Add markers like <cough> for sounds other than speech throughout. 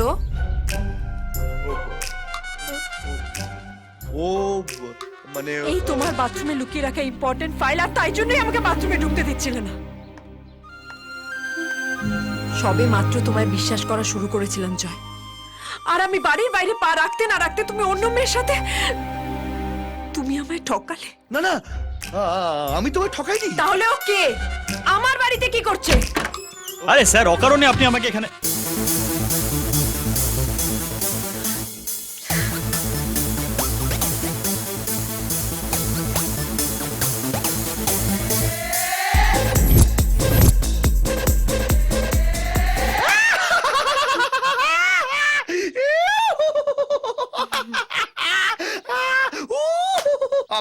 ও? ও মানে এই তোমার বাথরুমে লুকিয়ে রাখা ইম্পর্টেন্ট ফাইল আর তাই জন্যই আমাকে বাথরুমে ঢুকতে দিচ্ছিলে না। সবে মাত্র তোমায় বিশ্বাস করা শুরু করেছিলাম জয়। আর আমি বাড়ির বাইরে পা রাখতে না রাখতে তুমি অন্য মেয়ের সাথে তুমি আমায় ঠকালে? না না আমি তোমায় ঠকাইনি। তাহলে ও কে? আমার বাড়িতে কি করছে? আরে স্যার অকারণে আপনি আমাকে এখানে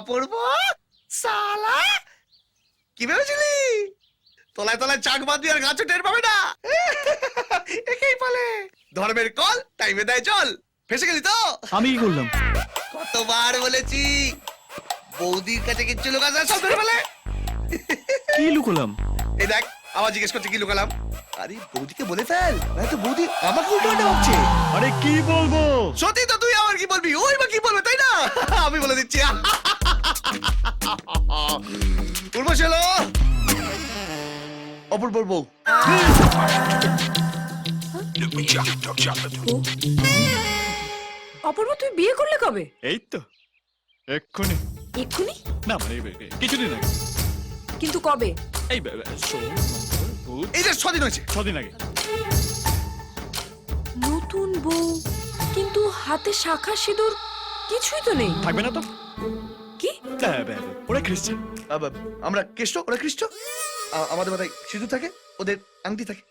অপূর্ব সালা? কি ভেবেছিলি? তলায় তলায় চাক বাঁধবি আর গাছও টের পাবে না। একেই বলে ধর্মের কল টাইমে দেয় চল ফেসে গেলি তো? আমি কি করলাম। কতবার বলেছি বৌদির কাছে কিচ্ছু লোকাস সব ধরে ফেলে। কি লুকোলাম? এই দেখ আবার জিজ্ঞেস করছে কি লুকালাম? আরে বৌদিকে বলে ফেল। তো বৌদি আমাকে উল্টো ভাবছে। আরে কি বলব? সত্যি তো তুই আমার কি বলবি? ওই বা কি বলবে তাই না? আমি বলে দিচ্ছি উর্বশী হলো অপূর্ব বউ। অপূর্ব তুই বিয়ে করলে কবে? এই তো এক্ষুনি। এক্ষুনি? না মানে কিছুদিন আগে। কিন্তু কবে? এই এই যে ছদিন হয়েছে। ছদিন আগে। নতুন বউ কিন্তু হাতে শাখা সিঁদুর কিছুই তো নেই। থাকবে না তো? কি? বে- বে- বে, ওরা খ্রিস্টান। আমরা খ্রিস্ট ওরা খ্রিস্ট? আমাদের মাথায় সিঁদুর থাকে ওদের আংটি থাকে।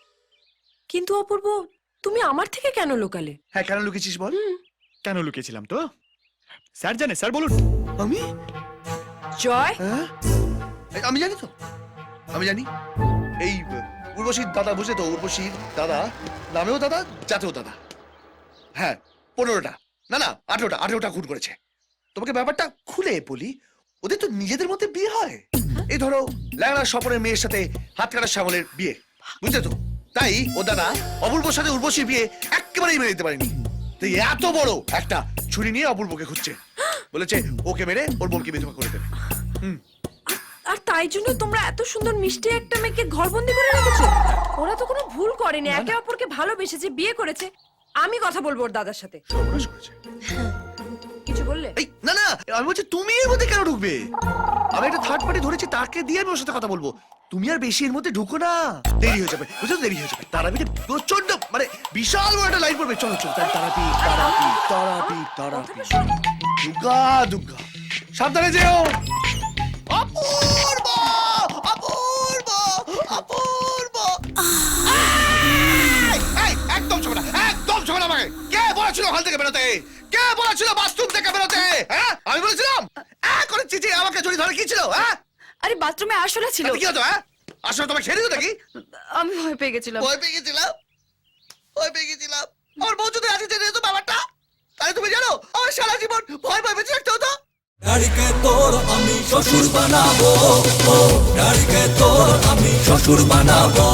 কিন্তু অপূর্ব তুমি আমার থেকে কেন লোকালে? হ্যাঁ কেন লুকিয়েছিস বল? কেন লুকিয়েছিলাম তো? স্যার জানে স্যার বলুন। আমি? জয়। হ্যাঁ? আমি জানি তো। আমি জানি। এই উর্বশীর দাদা বুঝলে তো? উর্বশীর দাদা নামেও দাদা জাতেও দাদা। হ্যাঁ পনেরোটা। না না আঠেরোটা আঠেরোটা খুন করেছে। তোমাকে ব্যাপারটা খুলে বলি ওদের তো নিজেদের মধ্যে বিয়ে হয়। এই ধরো ল্যাংড়া স্বপনের মেয়ের সাথে হাত কাটা শ্যামলের বিয়ে বুঝলে তো? তাই ও দাদা অপূর্বর সাথে উর্বশীর বিয়ে একেবারেই মেনে দিতে পারেনি। তাই এত বড় একটা ছুরি নিয়ে অপূর্বকে খুঁজছে। বলেছে ওকে মেরে ওর বোনকে বিধবা করে দেবে। হুম। আর তাই জন্য তোমরা এত সুন্দর মিষ্টি একটা মেয়েকে ঘরবন্দি করে রেখেছো? ওরা তো কোনো ভুল করেনি একে অপরকে ভালোবেসেছে বিয়ে করেছে। আমি কথা বলব ওর দাদার সাথে। সর্বনাশ করেছে। <laughs> কিছু বললে? এই না না আমি বলছি তুমি এর মধ্যে কেন ঢুকবে? আমি একটা থার্ড পার্টি ধরেছি তাকে দিয়ে আমি ওর সাথে কথা বলব। তুমি আর বেশি এর মধ্যে ঢুকো না। দেরি হয়ে যাবে বুঝছ দেরি হয়ে যাবে। তারাপীঠে প্রচণ্ড মানে বিশাল বড় একটা লাইন পড়বে। চলো চলো তারাপি তারাপি তারাপি তারাপি। দুর্গা দুর্গা। সাবধানে যেও। থেকে বেরোতে। কে বলেছিল বাথরুম থেকে বেরোতে? হ্যাঁ? আমি বলেছিলাম? হ্যাঁ করে চিচি আমাকে চুরি ধরে কি ছিল হ্যাঁ? আরে বাথরুমে আসলে ছিল। কি হতো হ্যাঁ? আসলে তোমাকে ছেড়ে দিত নাকি? আমি ভয় পেয়ে গেছিলাম। ভয় পেয়ে গেছিলাম? ভয় পেয়ে গেছিলাম। আমার বউ যদি আজকে জেনে যেত ব্যাপারটা তাহলে তুমি জানো আমার সারা জীবন ভয় ভয় বেঁচে থাকতে হতো। ডাড়িকে তোর আমি শ্বশুর বানাবো। ও ডাড়িকে তোর আমি শ্বশুর বানাবো।